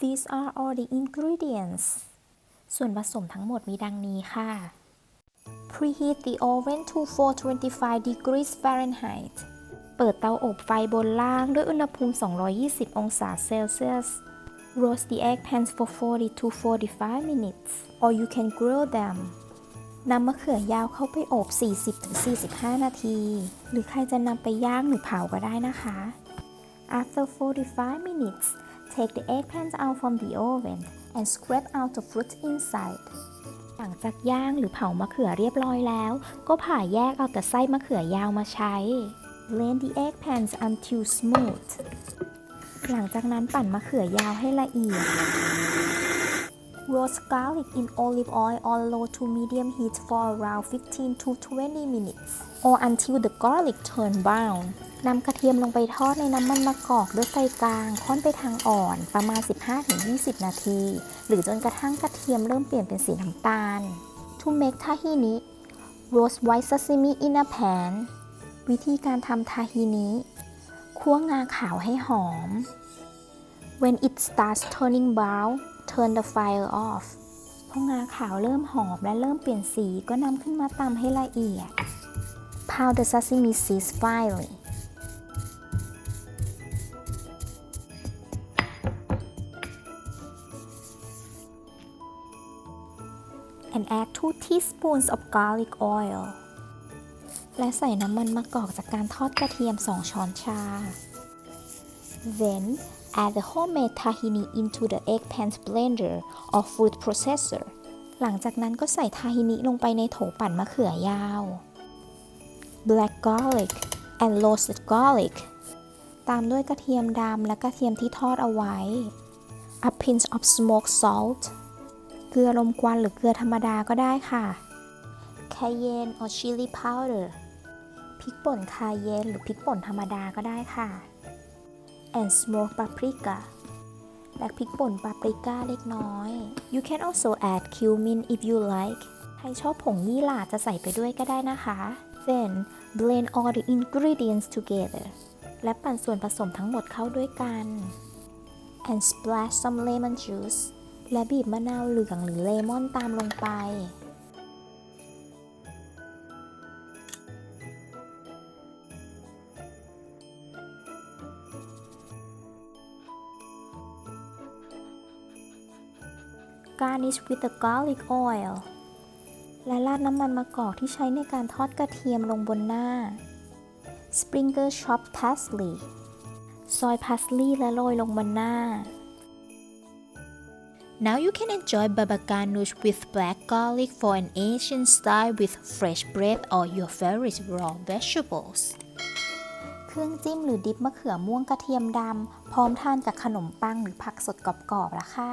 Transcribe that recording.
These are all the ingredients ส่วนผสมทั้งหมดมีดังนี้ค่ะ Preheat the oven to 425 degrees Fahrenheit เปิดเตาอบไฟบนล่างด้วยอุณหภูมิ 220 องศาเซลเซียส Roast the egg pans for 40 to 45 minutes or you can grill them นำมะเขือยาวเข้าไปอบ 40-45 นาที หรือใครจะนำไปย่างหรือเผาก็ได้นะคะ After 45 minutes take the eggplant out from the oven and scrape out the fruit inside หลังจากย่างหรือเผามะเขือเรียบร้อยแล้ว ก็ผ่าแยกเอาแต่ไส้มะเขือยาวมาใช้ Blend the eggplants until smooth หลังจากนั้นปั่นมะเขือยาวให้ละเอียด Roast garlic in olive oil on low to medium heat for around 15 to 20 minutes or until the garlic turn brown นำกระเทียมลงไปทอดในน้ำมันมะกอกด้วยไฟกลางค่อนไปทางอ่อนประมาณ 15-20 นาที หรือจนกระทั่งกระเทียมเริ่มเปลี่ยนเป็นสีน้ำตาล To make tahini roast white sesame in a pan วิธีการทำทาฮินิคั่วงาขาวให้หอม When it starts turning brown turn the fire off พองาขาวเริ่มหอมและเริ่มเปลี่ยนสีก็นำขึ้นมาตำให้ละเอียด Pound the sesame seeds finely and add 2 teaspoons of garlic oil และใส่น้ำมันมะกอกจากการทอดกระเทียม 2 ช้อนชา Then add the homemade tahini into the eggplant blender or food processor หลังจากนั้นก็ใส่ทาฮินิลงไปในโถปั่นมะเขือยาว Black garlic and roasted garlic ตามด้วยกระเทียมดำและกระเทียมที่ทอดเอาไว้ A pinch of smoked salt เกลือลมควันหรือเกลือธรรมดาก็ได้ค่ะ Cayenne or chili powder พริกป่นคาเยนหรือพริกป่นธรรมดาก็ได้ค่ะ and smoked paprika และพริกป่นปาปริก้าเล็กน้อย You can also add cumin if you like ใครชอบผงยี่หร่าจะใส่ไปด้วยก็ได้นะคะ Then blend all the ingredients together และปั่นส่วนผสมทั้งหมดเข้าด้วยกัน and splash some lemon juice และบีบมะนาวเหลืองหรือเลมอนตามลงไป Garnish with the garlic oil และราดน้ำมันมะกอกที่ใช้ในการทอดกระเทียมลงบนหน้า Sprinkle chopped parsley ซอยพาสลีย์และโรยลงบนหน้า Now you can enjoy baba ganoush with black garlic for an Asian style with fresh bread or your favorite raw vegetables เครื่องจิ้มหรือดิปมะเขือม่วงกระเทียมดำ พร้อมทานกับขนมปังหรือผักสดกรอบๆแล้วค่ะ